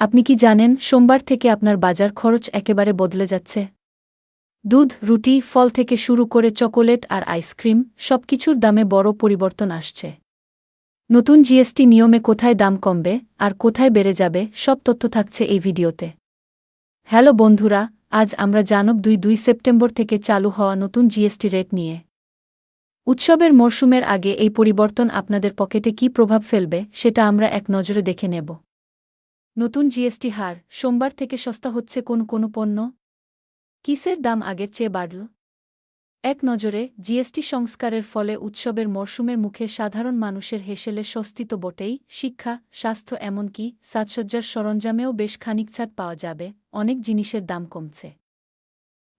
আপনি কি জানেন সোমবার থেকে আপনার বাজার খরচ একেবারে বদলে যাচ্ছে? দুধ, রুটি, ফল থেকে শুরু করে চকোলেট আর আইসক্রিম সবকিছুর দামে বড় পরিবর্তন আসছে। নতুন জিএসটি নিয়মে কোথায় দাম কমবে আর কোথায় বেড়ে যাবে সব তথ্য থাকছে এই ভিডিওতে। হ্যালো বন্ধুরা, আজ আমরা জানব দুই দুই সেপ্টেম্বর থেকে চালু হওয়া নতুন জিএসটি রেট নিয়ে। উৎসবের মরশুমের আগে এই পরিবর্তন আপনাদের পকেটে কী প্রভাব ফেলবে সেটা আমরা এক নজরে দেখে নেব। নতুন জিএসটি হার, সোমবার থেকে সস্তা হচ্ছে কোন কোন পণ্য? কিসের দাম আগের চেয়ে বাড়ল? এক নজরে, জিএসটি সংস্কারের ফলে উৎসবের মরশুমের মুখে সাধারণ মানুষের হেসেলে স্বস্তি তো বটেই, শিক্ষা, স্বাস্থ্য এমনকি সাজসজ্জার সরঞ্জামেও বেশ খানিক ছাড় পাওয়া যাবে, অনেক জিনিসের দাম কমছে।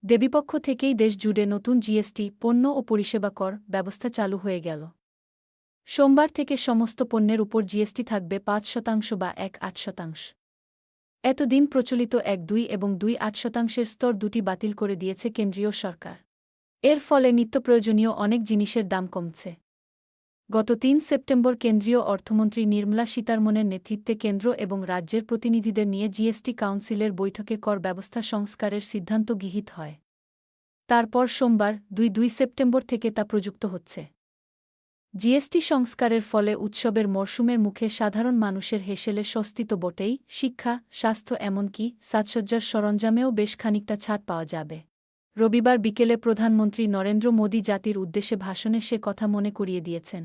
দেবীপক্ষ থেকেই দেশ জুড়ে নতুন জিএসটি, পণ্য ও পরিষেবা কর ব্যবস্থা চালু হয়ে গেল। সোমবার থেকে সমস্ত পণ্যের উপর জিএসটি থাকবে পাঁচ শতাংশ বা এক আট শতাংশ। এতদিন প্রচলিত এক দুই এবং দুই আট শতাংশের স্তর দুটি বাতিল করে দিয়েছে কেন্দ্রীয় সরকার। এর ফলে নিত্যপ্রয়োজনীয় অনেক জিনিসের দাম কমছে। গত তিন সেপ্টেম্বর কেন্দ্রীয় অর্থমন্ত্রী নির্মলা সীতারমনের নেতৃত্বে কেন্দ্র এবং রাজ্যের প্রতিনিধিদের নিয়ে জিএসটি কাউন্সিলের বৈঠকে কর ব্যবস্থা সংস্কারের সিদ্ধান্ত গৃহীত হয়। তারপর সোমবার, দুই দুই সেপ্টেম্বর থেকে তা প্রযুক্ত হচ্ছে। জিএসটি সংস্কারের ফলে উৎসবের মরশুমের মুখে সাধারণ মানুষের হেসেলে স্বস্তি তো বটেই, শিক্ষা, স্বাস্থ্য এমনকি সাজসজ্জার সরঞ্জামেও বেশ খানিকটা ছাড় পাওয়া যাবে। রবিবার বিকেলে প্রধানমন্ত্রী নরেন্দ্র মোদী জাতির উদ্দেশ্যে ভাষণে সে কথা মনে করিয়ে দিয়েছেন।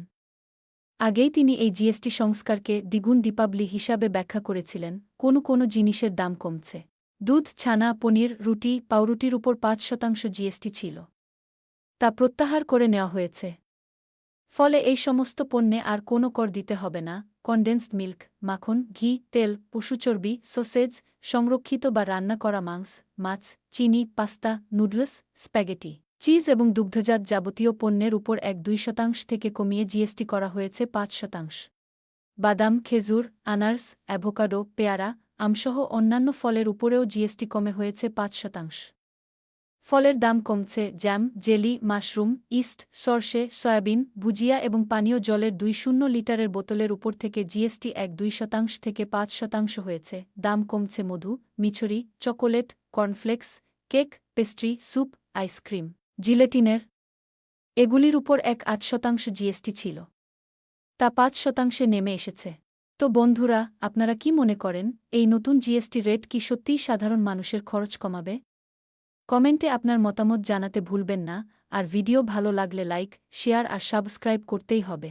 আগেই তিনি এই জিএসটি সংস্কারকে দ্বিগুণ দীপাবলি হিসাবে ব্যাখ্যা করেছিলেন, কোনো কোনো জিনিসের দাম কমছে। দুধ, ছানা, পনির, রুটি, পাউরুটির উপর পাঁচ শতাংশ জিএসটি ছিল। তা প্রত্যাহার করে নেওয়া হয়েছে। ফলে এই সমস্ত পণ্যে আর কোনো কর দিতে হবে না কনডেন্সড মিল্ক মাখন, ঘি, তেল পশুচর্বি সোসেজ সংরক্ষিত বা রান্না করা মাংস, মাছ, চিনি, পাস্তা, নুডলস, স্প্যাগেটি। চিজ এবং দুগ্ধজাত যাবতীয় পণ্যের উপর এক দুই শতাংশ থেকে কমিয়ে জিএসটি করা হয়েছে পাঁচ শতাংশ। বাদাম, খেজুর, আনার্স, অ্যাভোকাডো, পেয়ারা, আমসহ অন্যান্য ফলের উপরেও জিএসটি কমে হয়েছে পাঁচ শতাংশ। ফলের দাম কমছে, জ্যাম, জেলি, মাশরুম, ইস্ট, সর্ষে, সয়াবিন, ভুজিয়া এবং পানীয় জলের দুই শূন্য লিটারের বোতলের উপর থেকে জিএসটি এক দুই শতাংশ থেকে পাঁচ শতাংশ হয়েছে। দাম কমছে মধু, মিছরি, chocolate, cornflakes, cake, pastry, soup, ice cream, জিলেটিনের। এগুলির উপর এক আট শতাংশ জিএসটি ছিল। তা পাঁচ শতাংশে নেমে এসেছে। তো বন্ধুরা, আপনারা কি মনে করেন, এই নতুন জিএসটি রেট কি সত্যিই সাধারণ মানুষের খরচ কমাবে? কমেন্টে আপনার মতামত জানাতে ভুলবেন না, আর ভিডিও ভালো লাগলে লাইক, শেয়ার আর সাবস্ক্রাইব করতেই হবে।